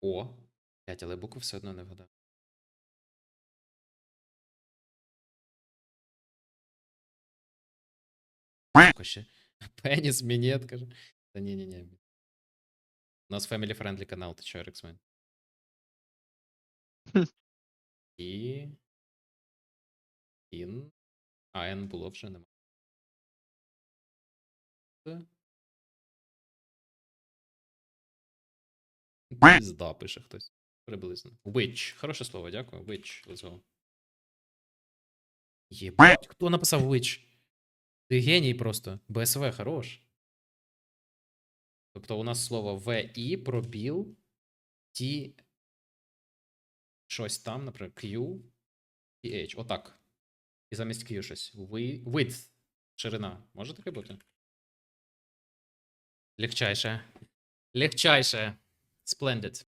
О. Блять, але букву все одно не вгадав. Ще. Пеніс, мінет, каже. Та ні, ні, ні. У нас family friendly канал, ти чо, Рексмен? І. Ін. А, Н було вже нема. Пізда, пише хтось. Приблизно. Witch. Хороше слово, дякую. Witch. Let's go. Єбать, хто написав Witch? Ти геній просто. БСВ хорош. Тобто у нас слово VI, пробіл, T, щось там, наприклад, Q, і H. Отак. І замість Q щось. Ви- Width. Ширина. Може таке бути? Легчайше. Легчайше. Splendid.